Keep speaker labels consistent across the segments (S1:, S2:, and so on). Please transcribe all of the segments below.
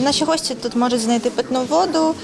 S1: Наші гості тут можуть знайти питну воду,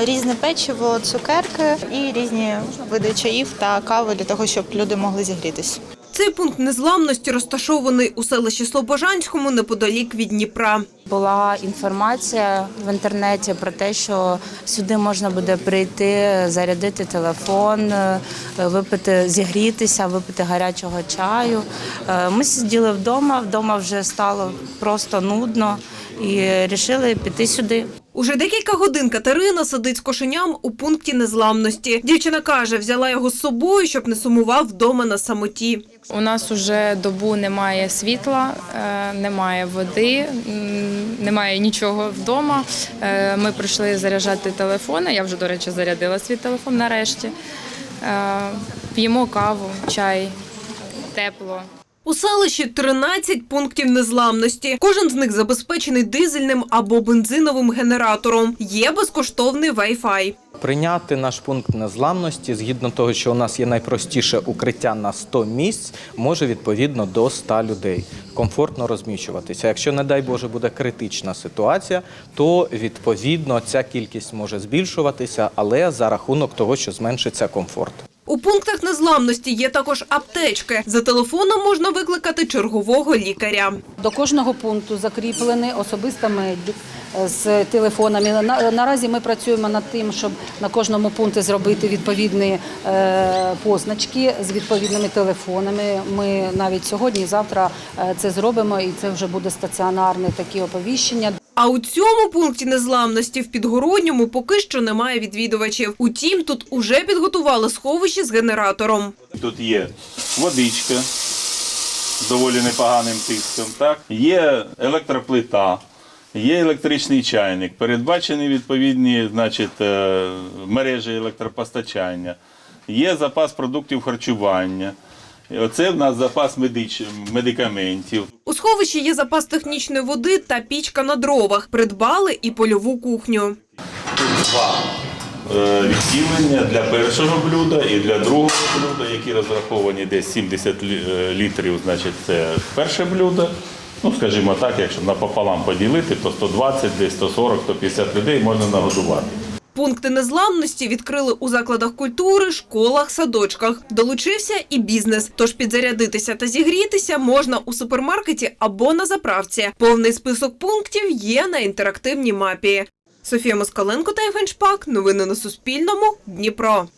S1: різне печиво, цукерки і різні види чаїв та кави для того, щоб люди могли зігрітися.
S2: Цей пункт незламності розташований у селищі Слобожанському неподалік від Дніпра.
S3: Була інформація в інтернеті про те, що сюди можна буде прийти, зарядити телефон, е, випити, зігрітися, випити гарячого чаю. Е, Ми сиділи вдома, вдома вже стало просто нудно і вирішили піти сюди.
S2: Уже декілька годин Катерина сидить з кошеням у пункті незламності. Дівчина каже, взяла його з собою, щоб не сумував вдома на самоті.
S4: У нас уже добу немає світла, е, немає води, немає нічого вдома. Е, Ми прийшли заряджати телефони. Я вже, до речі, зарядила свій телефон нарешті. Е, П'ємо каву, чай, тепло.
S2: У селищі 13 пунктів незламності. Кожен з них забезпечений дизельним або бензиновим генератором. Є безкоштовний Wi-Fi.
S5: Прийняти наш пункт незламності, згідно того, що у нас є найпростіше укриття на 100 місць, може відповідно до 100 людей комфортно розміщуватися. Якщо, не дай Боже, буде критична ситуація, то відповідно ця кількість може збільшуватися, але за рахунок того, що зменшиться комфорт.
S2: У пунктах незламності є також аптечки. За телефоном можна викликати чергового лікаря.
S6: До кожного пункту закріплений особиста медик е, з телефонами. Наразі ми працюємо над тим, щоб на кожному пункті зробити відповідні е, позначки з відповідними телефонами. Ми навіть сьогодні завтра е, це зробимо, і це вже буде стаціонарне такі оповіщення.
S2: А у цьому пункті незламності в Підгородньому поки що немає відвідувачів. Утім, тут уже підготували сховище з генератором.
S7: Тут є водичка з доволі непоганим тиском. Так? Є електроплита, є електричний чайник, передбачені відповідні значить, е, мережі електропостачання, є запас продуктів харчування. Оце в нас запас медич... медикаментів.
S2: У сховищі є запас технічної води та пічка на дровах. Придбали і польову кухню.
S7: Два е, відділення для першого блюда і для другого блюда, які розраховані десь 70 е, літрів, значить це перше блюдо. Ну, скажімо так, якщо напополам поділити, то 120, десь 140, 150 людей можна нагодувати.
S2: Пункти незламності відкрили у закладах культури, школах, садочках. Долучився і бізнес. Тож підзарядитися та зігрітися можна у супермаркеті або на заправці. Повний список пунктів є на інтерактивній мапі. Софія Москаленко та Євген Шпак. Новини на Суспільному. Дніпро.